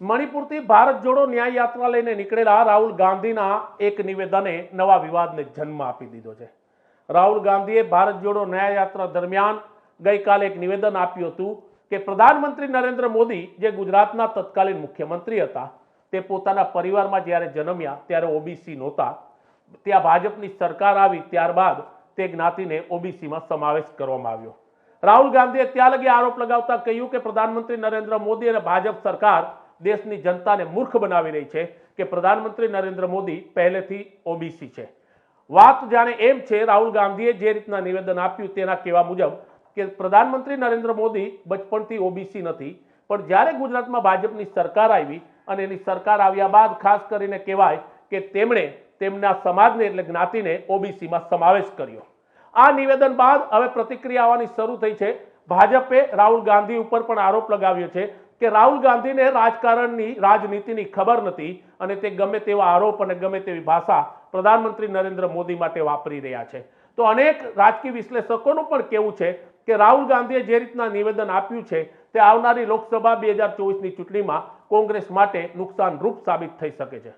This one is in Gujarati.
મણિપુરથી ભારત જોડો ન્યાય યાત્રા લઈને નીકળેલા રાહુલ ગાંધીના એક નિવેદને નવા વિવાદને જન્મ આપી દીધો છે. રાહુલ ગાંધીએ ભારત જોડો ન્યાય યાત્રા દરમિયાન ગઈકાલે એક નિવેદન આપ્યું હતું કે પ્રધાનમંત્રી નરેન્દ્ર મોદી, જે ગુજરાતના તત્કાલીન મુખ્યમંત્રી હતા, તે પોતાના પરિવારમાં જ્યારે જન્મ્યા ત્યારે ઓબીસી નહોતા. ત્યાં ભાજપની સરકાર આવી ત્યારબાદ તે જ્ઞાતિને ઓબીસીમાં સમાવેશ કરવામાં આવ્યો. રાહુલ ગાંધીએ ત્યાં લગી આરોપ લગાવતા કહ્યું કે પ્રધાનમંત્રી નરેન્દ્ર મોદી અને ભાજપ સરકાર દેશની જનતાને મૂર્ખ બનાવી રહી છે કે પ્રધાનમંત્રી નરેન્દ્ર મોદી પહેલેથી ઓબીસી છે. વાત જાણે એમ છે, રાહુલ ગાંધીએ જે રીતના નિવેદન આપ્યું તેના કહેવા મુજબ કે પ્રધાનમંત્રી નરેન્દ્ર મોદી બચપણથી ઓબીસી નથી, પણ જ્યારે ગુજરાતમાં ભાજપની સરકાર આવી અને એની સરકાર આવ્યા બાદ ખાસ કરીને કહેવાય કે તેમણે તેમના સમાજને એટલે જ્ઞાતિને ઓબીસીમાં સમાવેશ કર્યો. આ નિવેદન બાદ હવે પ્રતિક્રિયા આવવાની શરૂ થઈ છે. ભાજપે રાહુલ ગાંધી ઉપર પણ આરોપ લગાવ્યો છે કે રાહુલ ગાંધીને રાજકારણની, રાજનીતિની ખબર નથી અને તે ગમે તેવા આરોપ અને ગમે તેવી ભાષા પ્રધાનમંત્રી નરેન્દ્ર મોદી માટે વાપરી રહ્યા છે. તો અનેક રાજકીય વિશ્લેષકોનું પણ કહેવું છે કે રાહુલ ગાંધીએ જે રીતના નિવેદન આપ્યું છે તે આવનારી લોકસભા બે હજાર ચોવીસની ચૂંટણીમાં કોંગ્રેસ માટે નુકસાનરૂપ સાબિત થઈ શકે છે.